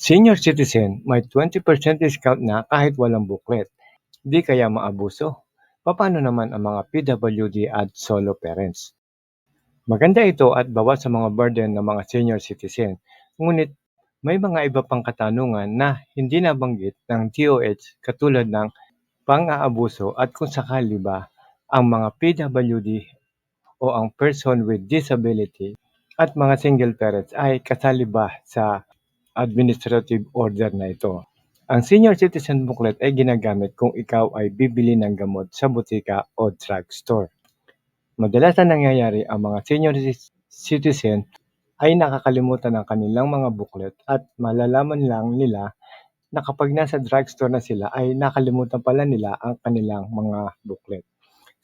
Senior citizen may 20% discount na kahit walang booklet. Di kaya maabuso? Paano naman ang mga PWD at solo parents? Maganda ito at bawas sa mga burden ng mga senior citizen. Ngunit may mga iba pang katanungan na hindi nabanggit ng DOH katulad ng pang-aabuso at kung sakali ba ang mga PWD o ang person with disability at mga single parents ay kasali ba sa administrative order na ito. Ang senior citizen booklet ay ginagamit kung ikaw ay bibili ng gamot sa butika o drugstore. Madalas na nangyayari ang mga senior citizen ay nakakalimutan ng kanilang mga booklet at malalaman lang nila na kapag nasa drugstore na sila ay nakalimutan pala nila ang kanilang mga booklet.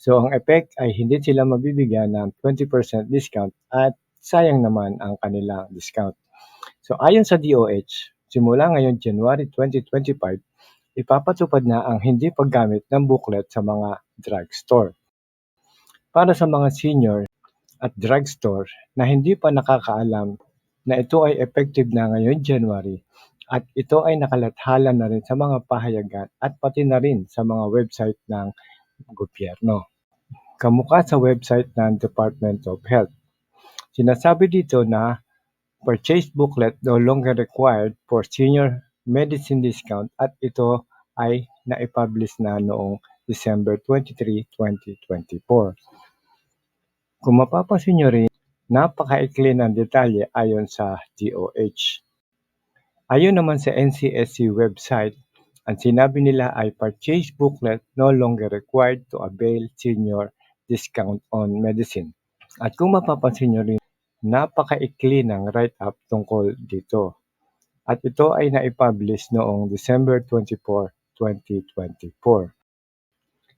So ang effect ay hindi sila mabibigyan ng 20% discount at sayang naman ang kanilang discount. So ayon sa DOH, simula ngayon January 2025, ipapatupad na ang hindi paggamit ng booklet sa mga drugstore. Para sa mga senior at drugstore na hindi pa nakakaalam na ito ay effective na ngayon January at ito ay nakalathala na rin sa mga pahayagan at pati na rin sa mga website ng gobyerno. Kamukha sa website ng Department of Health. Sinasabi dito na purchase booklet no longer required for senior medicine discount at ito ay naipublish na noong December 23, 2024. Kung mapapansin nyo rin, napakaikli ng detalye ayon sa DOH. Ayon naman sa NCSC website, ang sinabi nila ay purchase booklet no longer required to avail senior discount on medicine. At kung mapapansin nyo rin, napakaikli ng write-up tungkol dito. At ito ay naipublish noong December 24, 2024.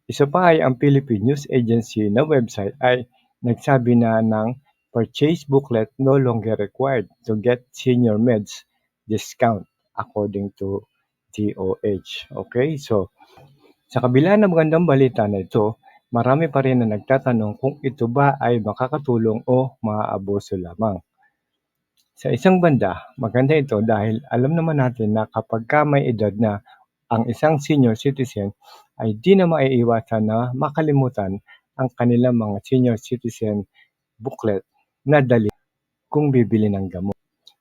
Isa pa ay ang Philippine News Agency na website ay nagsabi na ng purchase booklet no longer required to get senior meds discount according to DOH. Okay, so sa kabila ng magandang balita na ito, marami pa rin na nagtatanong kung ito ba ay makakatulong o maaabuso lamang. Sa isang banda, maganda ito dahil alam naman natin na kapag ka may edad na ang isang senior citizen ay di na maiiwasan na makalimutan ang kanilang mga senior citizen booklet na dali kung bibili ng gamot.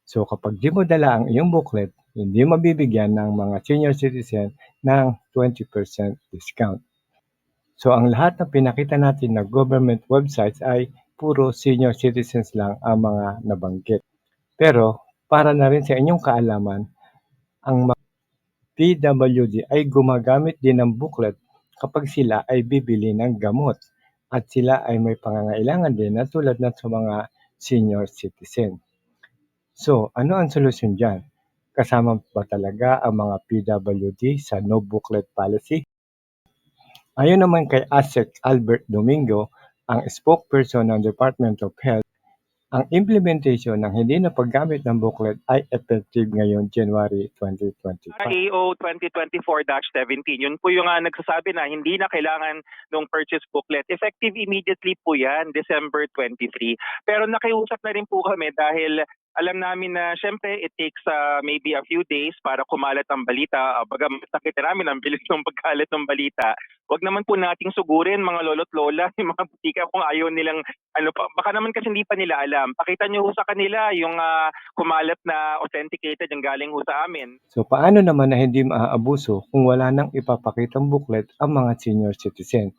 So kapag di mo dala ang iyong booklet, hindi mabibigyan ng mga senior citizen ng 20% discount. So ang lahat na pinakita natin na government websites ay puro senior citizens lang ang mga nabanggit. Pero para na rin sa inyong kaalaman, ang mga PWD ay gumagamit din ng booklet kapag sila ay bibili ng gamot at sila ay may pangangailangan din na tulad ng sa mga senior citizen. So, ano ang solusyon dyan? Kasama ba talaga ang mga PWD sa no booklet policy? Ayon naman kay ASEC Albert Domingo, ang spokesperson ng Department of Health, ang implementation ng hindi na paggamit ng booklet ay effective ngayon January 2025. AO 2024-17, yun po yung uh, nagsasabi na hindi na kailangan ng purchase booklet. Effective immediately po yan, December 23. Pero nakiusap na rin po kami dahil alam namin na syempre it takes uh, maybe a few days para kumalat ang balita. Uh, bagamat nakita namin ang bilis ng pagkalat ng balita. Huwag naman po nating sugurin mga lolo't lola, yung mga butika kung ayaw nilang, ano pa, baka naman kasi hindi pa nila alam. Pakita nyo ho sa kanila yung uh, kumalat na authenticated yung galing ho sa amin. So paano naman na hindi maaabuso kung wala nang ipapakitang booklet ang mga senior citizen?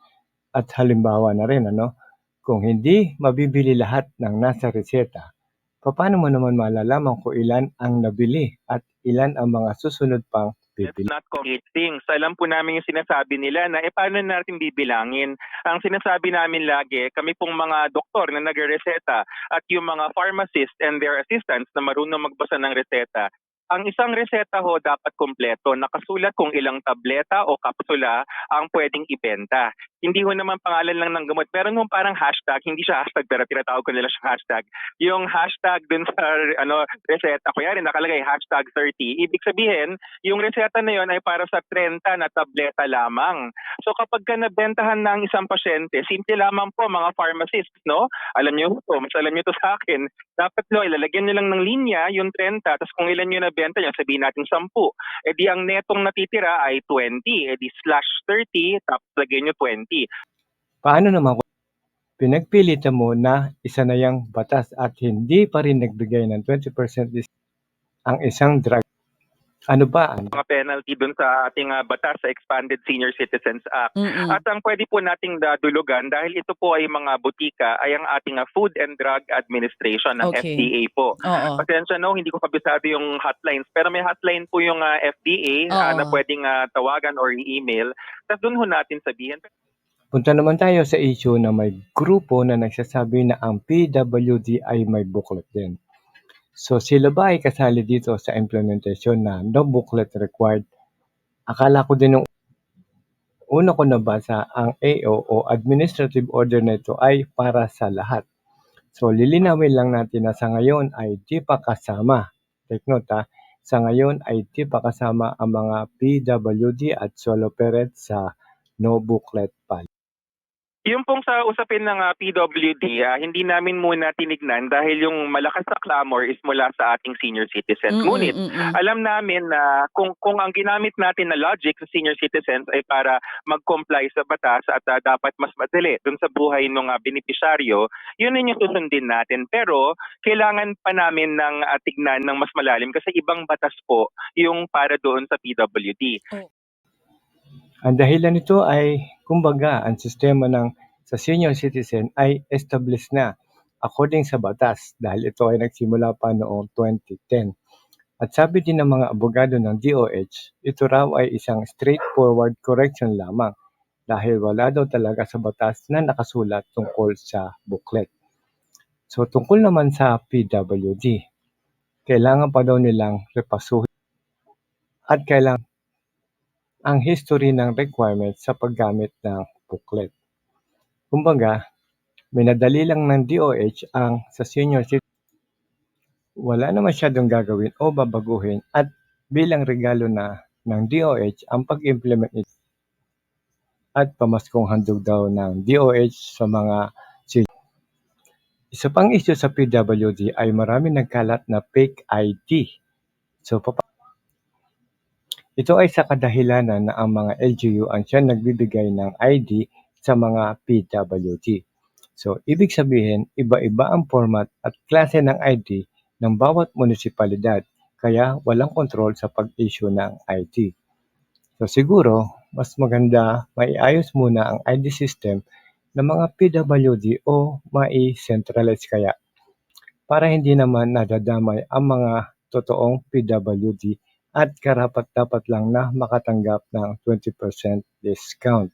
At halimbawa na rin, ano, kung hindi mabibili lahat ng nasa reseta, paano mo naman malalaman kung ilan ang nabili at ilan ang mga susunod pang bibili? not complicate things. Alam po namin yung sinasabi nila na e paano natin bibilangin. Ang sinasabi namin lagi, kami pong mga doktor na nagreseta at yung mga pharmacist and their assistants na marunong magbasa ng reseta, ang isang reseta ho dapat kompleto, nakasulat kung ilang tableta o kapsula ang pwedeng ibenta. Hindi ho naman pangalan lang ng gamot. Meron mo parang hashtag, hindi siya hashtag pero tinatawag ko nila siyang hashtag. Yung hashtag dun sa ano, reseta yan, nakalagay hashtag 30. Ibig sabihin, yung reseta na yon ay para sa 30 na tableta lamang. So kapag ka nabentahan ng isang pasyente, simple lamang po mga pharmacists, no? Alam niyo to, mas alam niyo to sa akin. Dapat no, ilalagyan niyo lang ng linya yung 30, tapos kung ilan yung nabenta niyo, sabihin natin 10. E di ang netong natitira ay 20. E di slash 30, tapos lagyan niyo 20. Paano naman kung pinagpilitan mo na isa na yung batas at hindi pa rin nagbigay ng 20% dis- ang isang drug? Ano ba ang Mga penalty dun sa ating ah, batas sa Expanded Senior Citizens Act. Mm-mm. At ang pwede po nating dadulugan dahil ito po ay mga butika ay ang ating ah, Food and Drug Administration ng Okay. FDA po. Oo. Pasensya no, hindi ko kabisado yung hotlines. Pero may hotline po yung ah, FDA ah, Oo. na pwedeng ah, tawagan or i-email. Tapos doon ho natin sabihin. Punta naman tayo sa issue na may grupo na nagsasabi na ang PWD ay may booklet din. So sila ba ay kasali dito sa implementation na no booklet required? Akala ko din nung una ko nabasa ang AO o Administrative Order na ito ay para sa lahat. So lilinawin lang natin na sa ngayon ay di pa kasama. Take note ha, sa ngayon ay di pa kasama ang mga PWD at solo parents sa no booklet pa. Yung pong sa usapin ng ah, PWD, ah, hindi namin muna tinignan dahil yung malakas na clamor is mula sa ating senior citizens. Mm-mm, Ngunit mm-mm. alam namin na kung kung ang ginamit natin na logic sa senior citizens ay para mag-comply sa batas at ah, dapat mas madali dun sa buhay ng benepisyaryo, yun din yung susundin natin. Pero kailangan pa namin ng ah, tignan ng mas malalim kasi ibang batas po yung para doon sa PWD. Ang dahilan nito ay, kumbaga, ang sistema ng sa senior citizen ay established na according sa batas dahil ito ay nagsimula pa noong 2010. At sabi din ng mga abogado ng DOH, ito raw ay isang straightforward correction lamang dahil wala daw talaga sa batas na nakasulat tungkol sa booklet. So tungkol naman sa PWD, kailangan pa daw nilang repasuhin at kailangan ang history ng requirements sa paggamit ng booklet. Kumbaga, minadali lang ng DOH ang sa senior citizen. Wala na masyadong gagawin o babaguhin at bilang regalo na ng DOH ang pag-implement nito at pamaskong handog daw ng DOH sa mga senior. Isa pang issue sa PWD ay marami nagkalat na fake ID. So, papa- ito ay sa kadahilanan na ang mga LGU ang siyang nagbibigay ng ID sa mga PWD. So, ibig sabihin, iba-iba ang format at klase ng ID ng bawat munisipalidad, kaya walang kontrol sa pag-issue ng ID. So, siguro, mas maganda maiayos muna ang ID system ng mga PWD o mai-centralize kaya para hindi naman nadadamay ang mga totoong PWD at karapat-dapat lang na makatanggap ng 20% discount.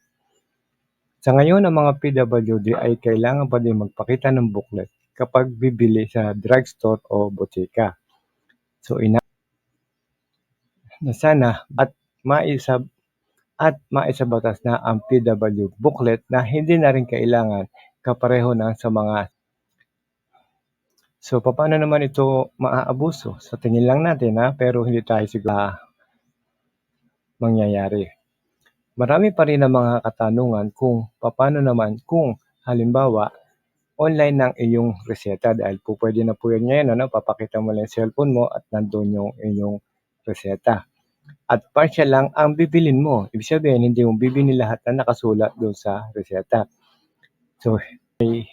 Sa ngayon, ang mga PWD ay kailangan pa din magpakita ng booklet kapag bibili sa drugstore o botika. So, ina na sana at maisab at maisabatas na ang PW booklet na hindi na rin kailangan kapareho na sa mga So, paano naman ito maaabuso? Sa tingin lang natin ha, pero hindi tayo siguro mangyayari. Marami pa rin ang mga katanungan kung paano naman kung halimbawa online ng iyong reseta dahil po pwede na po yan ngayon, ano? papakita mo lang yung cellphone mo at nandun yung inyong reseta. At partial lang ang bibilin mo. Ibig sabihin, hindi mo bibili lahat na nakasulat doon sa reseta. So, may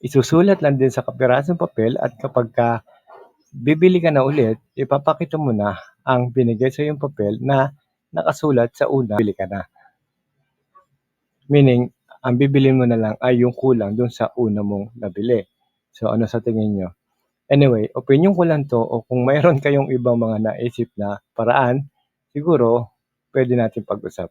isusulat lang din sa kapirasong papel at kapag ka bibili ka na ulit, ipapakita mo na ang binigay sa yung papel na nakasulat sa una, bili ka na. Meaning, ang bibilin mo na lang ay yung kulang dun sa una mong nabili. So, ano sa tingin nyo? Anyway, opinion ko lang to o kung mayroon kayong ibang mga naisip na paraan, siguro pwede natin pag-usap.